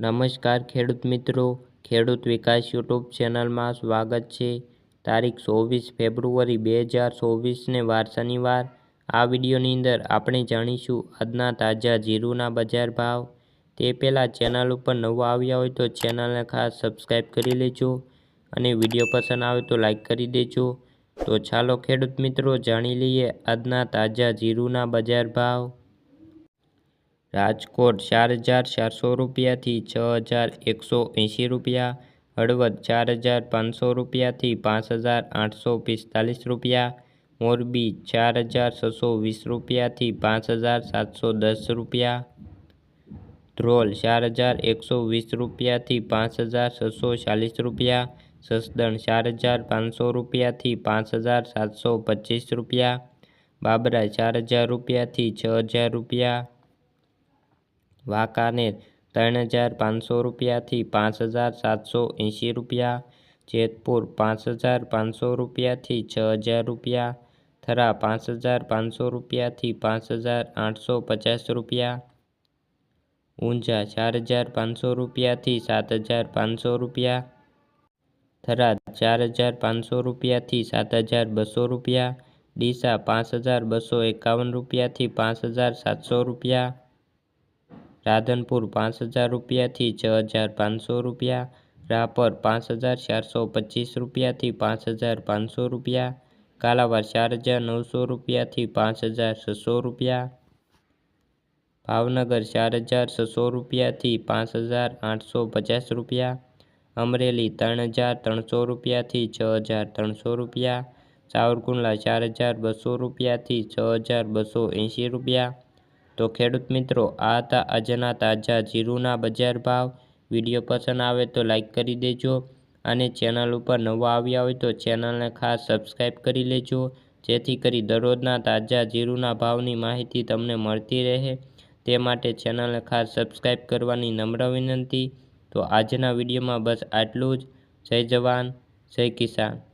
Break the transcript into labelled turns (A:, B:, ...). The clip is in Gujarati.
A: નમસ્કાર ખેડૂત મિત્રો, ખેડૂત વિકાસ યુટ્યુબ ચેનલમાં સ્વાગત છે. તારીખ ચોવીસ ફેબ્રુઆરી બે હજાર ચોવીસને વાર શનિવાર. આ વિડીયોની અંદર આપણે જાણીશું આજના તાજા જીરુના બજાર ભાવ. તે પહેલાં ચેનલ ઉપર નવા આવ્યા હોય તો ચેનલને ખાસ સબસ્ક્રાઈબ કરી લેજો અને વીડિયો પસંદ આવે તો લાઈક કરી દેજો. તો ચાલો ખેડૂત મિત્રો, જાણી લઈએ આજના તાજા જીરુના બજાર ભાવ. રાજકોટ ચાર હજાર ચારસો રૂપિયાથી છ હજાર એકસો એંશી રૂપિયા હળવદ ચાર હજાર પાંચસો રૂપિયાથી પાંચ હજાર આઠસો પિસ્તાલીસ રૂપિયા મોરબી ચાર હજાર છસો વીસ રૂપિયાથી પાંચ હજાર સાતસો દસ રૂપિયા ધ્રોલ ચાર હજાર એકસો વીસ રૂપિયાથી પાંચ હજાર છસો ચાલીસ રૂપિયા સસદણ ચાર હજાર પાંચસો રૂપિયાથી પાંચ હજાર સાતસો પચીસ રૂપિયા બાબરા ચાર હજાર રૂપિયાથી છ હજાર રૂપિયા વાંકાનેર ત્રણ હજાર પાંચસો રૂપિયાથી પાંચ હજાર સાતસો એંશી રૂપિયા, જેતપુર પાંચ હજાર પાંચસો રૂપિયાથી છ હજાર રૂપિયા, થરા પાંચ હજાર પાંચસો રૂપિયાથી પાંચ હજાર આઠસો પચાસ રૂપિયા, ઊંઝા ચાર હજાર પાંચસો રૂપિયાથી સાત હજાર પાંચસો રૂપિયા થરાદ ચાર હજાર પાંચસો રૂપિયાથી સાત હજાર બસો રૂપિયા, ડીસા પાંચ હજાર બસો એકાવન રૂપિયાથી પાંચ હજાર સાતસો રૂપિયા રાધનપુર પાંચ હજાર રૂપિયાથી છ હજાર પાંચસો રૂપિયા રાપર પાંચ હજાર ચારસો પચીસ રૂપિયાથી પાંચ હજાર પાંચસો રૂપિયા કાલાવાડ ચાર હજાર નવસો રૂપિયાથી પાંચ હજાર છસો રૂપિયા ભાવનગર ચાર હજાર છસો રૂપિયાથી પાંચ હજાર આઠસો પચાસ રૂપિયા અમરેલી ત્રણ હજાર ત્રણસો રૂપિયાથી છ હજાર ત્રણસો રૂપિયા સાવરકુંડલા ચાર હજાર બસો રૂપિયાથી છ હજાર બસો એંશી રૂપિયા તો ખેડૂત મિત્રો, આ હતા આજના તાજા જીરુના બજાર ભાવ. વીડિયો પસંદ આવે તો લાઇક કરી દેજો અને ચેનલ ઉપર નવા આવ્યા હોય તો ચેનલને ખાસ સબસ્ક્રાઈબ કરી લેજો. જેથી કરી દરરોજના તાજા જીરુના ભાવની માહિતી તમને મળતી રહે. તે માટે ચેનલને ખાસ સબસ્ક્રાઈબ કરવાની નમ્ર વિનંતી. તો આજના વિડીયોમાં બસ આટલું જ. જય જવાન, જય કિસાન.